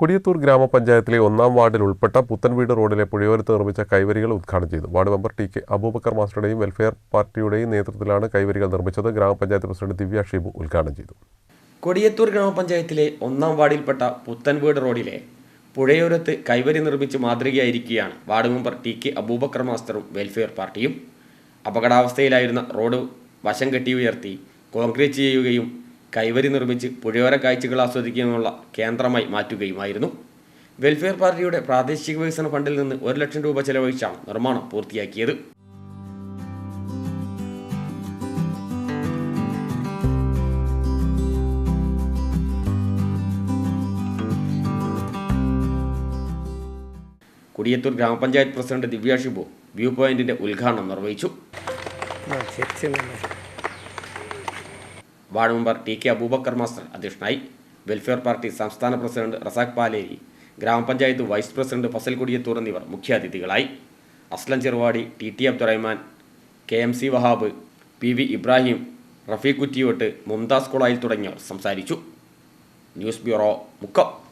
കൊടിയത്തൂർ ഗ്രാമപഞ്ചായത്തിലെ ഒന്നാം വാർഡിൽ ഉൾപ്പെട്ട പുത്തൻവീട് റോഡിലെ പുഴയോരത്ത് നിർമ്മിച്ച കൈവരികൾ ഉദ്ഘാടനം ചെയ്തു. Ward member T K Abubakar മാസ്റ്ററുടെയും welfare പാർട്ടിയുടെയും നേതൃത്വത്തിലാണ് കൈവരികൾ നിർമ്മിച്ചത്. ഗ്രാമപഞ്ചായത്ത് പ്രസിഡന്റ് ദിവ്യ ഷീബു ഉദ്ഘാടനം ചെയ്തു. കൊടിയത്തൂർ ഗ്രാമപഞ്ചായത്തിലെ ഒന്നാം വാർഡിൽപ്പെട്ട പുത്തൻവീട് റോഡിലെ പുഴയോരത്ത് കൈവരി നിർമ്മിച്ച് മാതൃകയായിരിക്കുകയാണ് ward member T K Abubakar മാസ്റ്ററും welfare പാർട്ടിയും. അപകടാവസ്ഥയിലായിരുന്ന റോഡ് വശം കെട്ടി ഉയർത്തി കോൺക്രീറ്റ് ചെയ്യുകയും കൈവരി നിർമ്മിച്ച് പുഴയോര കാഴ്ചകൾ ആസ്വദിക്കുന്നതിനുള്ള കേന്ദ്രമായി മാറ്റുകയുമായിരുന്നു. വെൽഫെയർ പാർട്ടിയുടെ പ്രാദേശിക വികസന ഫണ്ടിൽ നിന്ന് ഒരു ലക്ഷം രൂപ ചെലവഴിച്ചാണ് നിർമ്മാണം പൂർത്തിയാക്കിയത്. കുടിയത്തൂർ ഗ്രാമപഞ്ചായത്ത് പ്രസിഡന്റ് ദിവ്യ ഷിബു വ്യൂ പോയിന്റിന്റെ ഉദ്ഘാടനം നിർവഹിച്ചു. Ward member T K Abubakar master അധ്യക്ഷനായി. വെൽഫെയർ പാർട്ടി സംസ്ഥാന പ്രസിഡന്റ് റസാഖ് പാലേരി ഗ്രാമപഞ്ചായത്ത് വൈസ് പ്രസിഡന്റ് ഫസൽ കൊടിയത്തൂർ എന്നിവർ മുഖ്യാതിഥികളായി. Aslam Cheruvadi T T Abdurahman K M C Wahab P V Ibrahim Rafeeq Kuttiyot Mumtaz Kulayil തുടങ്ങിയവർ സംസാരിച്ചു. News bureau Mukkam.